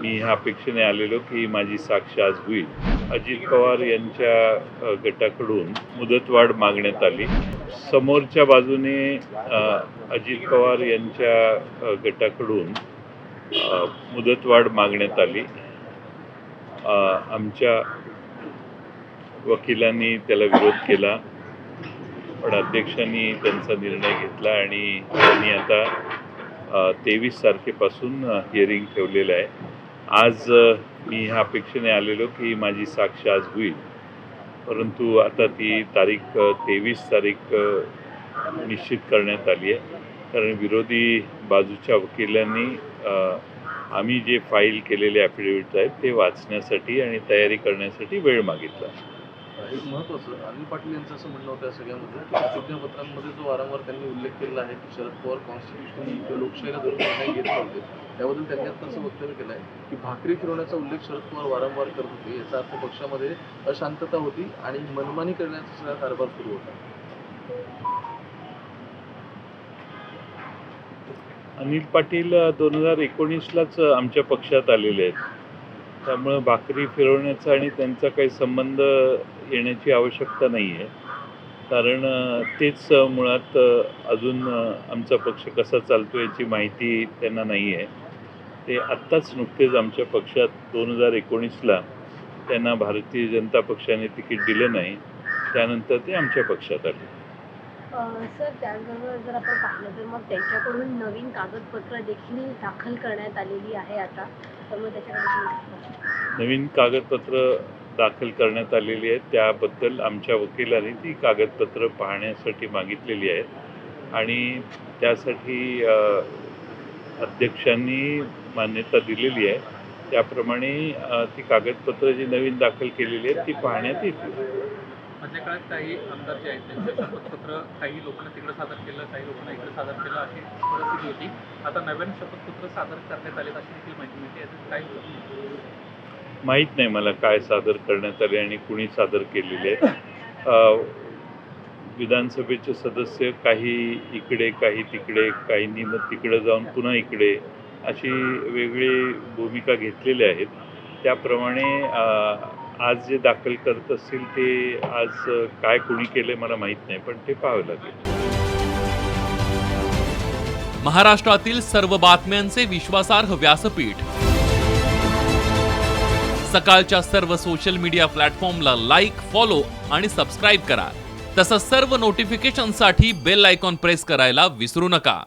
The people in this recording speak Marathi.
मी ह्या अपेक्षेने आलेलो की माझी साक्ष आज होईल. अजित पवार यांच्या गटाकडून मुदतवाढ मागण्यात आली. समोरच्या बाजूने अजित पवार यांच्या गटाकडून मुदतवाढ मागण्यात आली. आमच्या वकिलांनी त्याला विरोध केला. पण अध्यक्षांनी त्यांचा निर्णय घेतला आणि त्यांनी आता तेवीस तारखेपासून हिअरिंग ठेवलेलं आहे. आज मी ह्या अपेक्षेने आलेलो की माझी साक्ष आज होईल. परंतु आता ती तारीख तेवीस तारीख निश्चित करण्यात आली आहे. कारण विरोधी बाजूच्या वकिलांनी आम्ही जे फाईल केलेले ॲफिडेविट्स आहेत ते वाचण्यासाठी आणि तयारी करण्यासाठी वेळ मागितला. एक महत्वाचं अनिल पाटील यांचं असं म्हणणं होतं सगळ्यामध्ये की प्रतिज्ञापत्रांमध्ये जो वारंवार त्यांनी उल्लेख केला आहे की शरद पवार कॉन्स्टिट्युशन किंवा लोकशाहीला धरून निर्णय घेत नव्हते. त्याबद्दल त्यांनी आता असं वक्तव्य केलं आहे की भाकरी फिरवण्याचा उल्लेख शरद पवार वारंवार करत होते याचा अर्थ पक्षामध्ये अशांतता होती आणि मनमानी करण्याचा सगळा कारभार सुरू होता. अनिल पाटील दोन हजार एकोणीसलाच आमच्या पक्षात आलेले आहेत. त्यामुळं भाकरी फिरवण्याचा आणि त्यांचा काही संबंध येण्याची आवश्यकता नाही आहे कारण तेच मुळात अजून आमचा पक्ष कसा चालतो याची माहिती त्यांना नाही आहे ते आत्ताच नुकतेच आमच्या पक्षात दोन हजार एकोणीसला त्यांना भारतीय जनता पक्षाने तिकीट दिलं नाही. त्यानंतर ते आमच्या पक्षात आले. सर त्याचबरोबर जर आपण पाहिलं तर मग त्यांच्याकडून नवीन कागदपत्र देखील दाखल करण्यात आलेली आहे आता. तर मग त्याच्याकडे नवीन कागदपत्र दाखल करण्यात आलेली आहेत त्याबद्दल आमच्या वकिलांनी ती कागदपत्र पाहण्यासाठी मागितलेली आहेत आणि त्यासाठी अध्यक्षांनी मान्यता दिलेली आहे. त्याप्रमाणे ती कागदपत्र जी नवीन दाखल केलेली आहेत ती पाहण्यात येतील. मधल्या काळात काही आमदार जे आहेत त्यांचं शपथपत्र काही लोकांना तिकडे सादर केलं काही लोकांना इकडे सादर केलं अशी परिस्थिती होती. आता नव्यानं शपथपत्र सादर करण्यात आले अशी देखील माहिती मिळते. याचं काय माहीत नाही मला काय सादर करण्यात आले आणि कुणी सादर केलेले. आहेत विधानसभेचे सदस्य काही इकडे काही तिकडे काहींनी मग तिकडे जाऊन पुन्हा इकडे अशी वेगळी भूमिका घेतलेल्या आहेत. त्याप्रमाणे आज जे दाखल करत असतील ते आज काय कुणी केले मला माहीत नाही पण ते पाहावं लागेल. महाराष्ट्रातील सर्व बातम्यांचे विश्वासार्ह व्यासपीठ. सकाळच्या सर्व सोशल मीडिया प्लॅटफॉर्मला लाईक फॉलो आणि सबस्क्राईब करा. तसंच सर्व नोटिफिकेशनसाठी बेल आयकॉन प्रेस करायला विसरू नका.